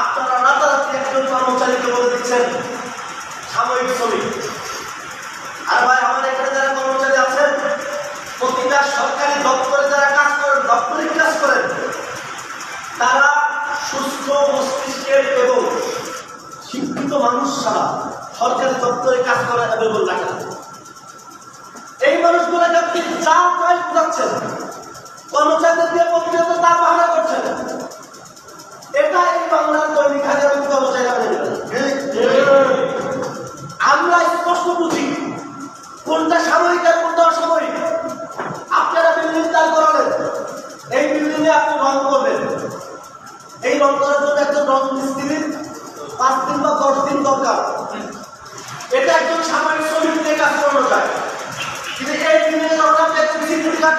আপনারা রাতারাতি একজন কর্মচারীকে বলে দিচ্ছেন, সাময়িক শ্রমিক। আর ভাই, আমার এখানে যারা কর্মচারী আছেন, প্রতিটা সরকারি দপ্তরে যারা কাজ করেন, দপ্তরিক কাজ করেন, তারা সুস্থ মস্তিষ্কের এবং শিক্ষিত মানুষ ছাড়া সরকারি দপ্তরে কাজ করা অ্যাভেলেবল রাখে এই মানুষগুলোকে আপনি যা চাই বুঝাচ্ছেন, কর্মচারীদের দিয়ে প্রতিনিয়ত তার বাহানা করছেন। এটা এই বাংলার দৈনিক হাজার মেনে নেবেন আমরা স্পষ্ট বুঝি, কোনটা সাময়িক আর কোনটা অসাময়িক। আপনারা বিল্ডিং দান করালেন। এই বিল্ডিং আপনি রং করবেন এই রং করার জন্য একজন রং পাঁচ দিন বা দশ দিন দরকার। এটা একজন সাময়িক শ্রমিক দিয়ে কাজ করানো যায়। কিন্তু এই বিল্ডিং এর রং আপনি একজন সিকিউরিটি গার্ড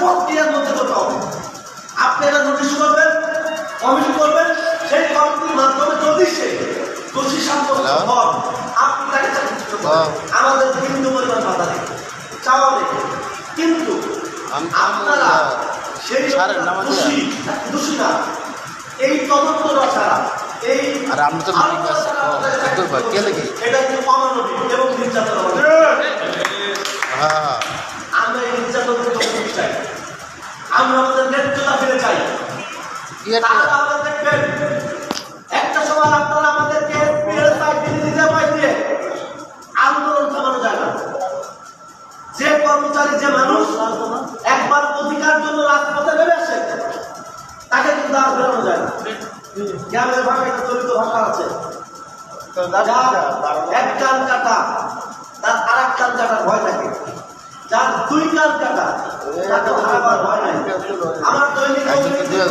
প্রক্রিয়ার মধ্যে করতে হবে। আপনি একটা নোটিশ করবেন কমিটি করবেন সেই কমিটির মাধ্যমে যদি সে দোষী সাব্যস্ত? হন আপনি তাকে? আমাদের বিন্দু পরিমাণ বাধা নেই। চাওয়া নেই। কিন্তু আপনারা সেই দোষী দোষী না। এই তদন্ত ছাড়া এই আর আমরা তো? এটা কিন্তু অমানবিক এবং নির্যাতন। আমরা এই নির্যাতন থেকে মুক্তি চাই আমরা আমাদের ন্যায্যতা চাই। একটা দেখবেন। একটা সময় আপনারা আমাদেরকে দিতে আন্দোলন থামানো যায় না। যে কর্মচারী যে মানুষ একবার অধিকার জন্য রাজপথে নেমে আসে তাকে কিন্তু আর বেরোনো যায় না। গ্রামের ভাষায় চলিত ভাষা আছে। এক কান কাটা তার আর এক কান কাটার ভয় থাকে। যার দুই কান কাটা তাকে আমার দৈনিক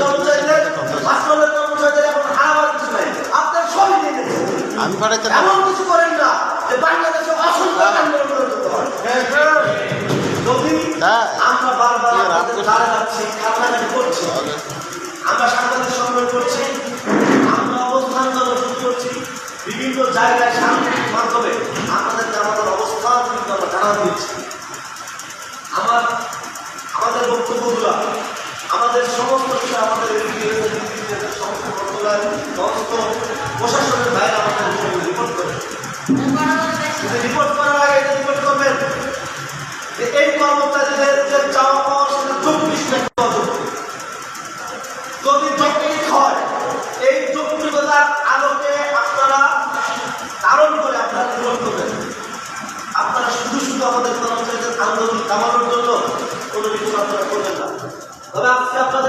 কর্মচারীদের হাসপাতালের কর্মচারীদের এখন হারাবার কিছু নাই। আপনার সবই নিয়ে আমি এমন কিছু করেন না যে বাংলাদেশে অসংখ্য আন্দোলন। যদি হ্যাঁ। আমরা বারবার আপনাদের রামকৃষ্ণ। যাচ্ছি কান্নাকাটি করছি। আমরা সাংবাদিক সম্মেলন করছি আমরা অবস্থান কর্মসূচি করছি বিভিন্ন জায়গায় সাংবাদিক মাধ্যমে। আপনাদেরকে আমাদের অবস্থান কিন্তু আমরা জানান দিচ্ছি। আমাদের বক্তব্যগুলা, আমাদের সমস্ত কিছু আমাদের সমস্ত প্রশাসনের বাইরে আমাদের রিপোর্ট করে। রিপোর্ট করার আগে রিপোর্ট করবেন, এই কর্মচারীদের চাওয়া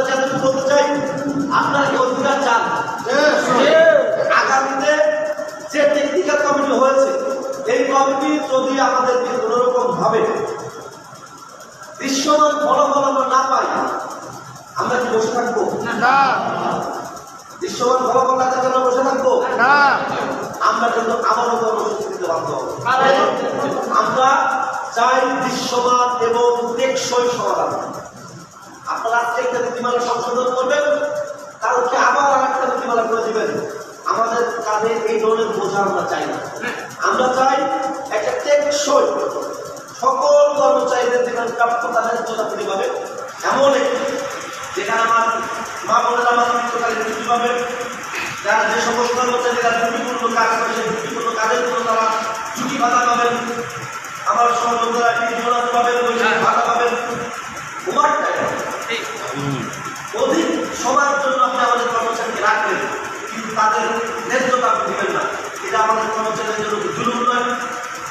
আপনাদের কাছে আমি বলতে চাই আপনারা কি অধিকার চান? আগামীতে যে টেকনিক্যাল কমিটি হয়েছে এই কমিটি যদি আমাদেরকে কোনোরকম ভাবে দৃশ্যমান ফলাফল আমরা না পাই আমরা কি বসে থাকব? না। দৃশ্যমান ফলাফল না থাকলে আমরা বসে থাকব? না। আমরা কিন্তু আবারও কর্মসূচি দিতে বাধ্য আমরা চাই দৃশ্যমান এবং টেকসই সমাধান। একটা নীতিমালা সংশোধন করবেন। কালকে আবার আর একটা নীতিমালা করে দিবেন। আমার এই ধরনের বোঝা আমরা চাই না। আমরা চাই একটা টেকসই সকল কর্মচারীদের যেখানে প্রাপ্য তাদের যথাপতি পাবে। এমন একটি যেখানে আমার মা বোনেরা মৃত্যুকালে ছুটি পাবে। যারা যে সমস্ত কর্মচারীরা ত্রুটিপূর্ণ কাজ করে, সেই ত্রুটিপূর্ণ কাজের জন্য তারা ছুটি ভাতা পাবেন। আমার সহযোগীরা পাবেন ভাতা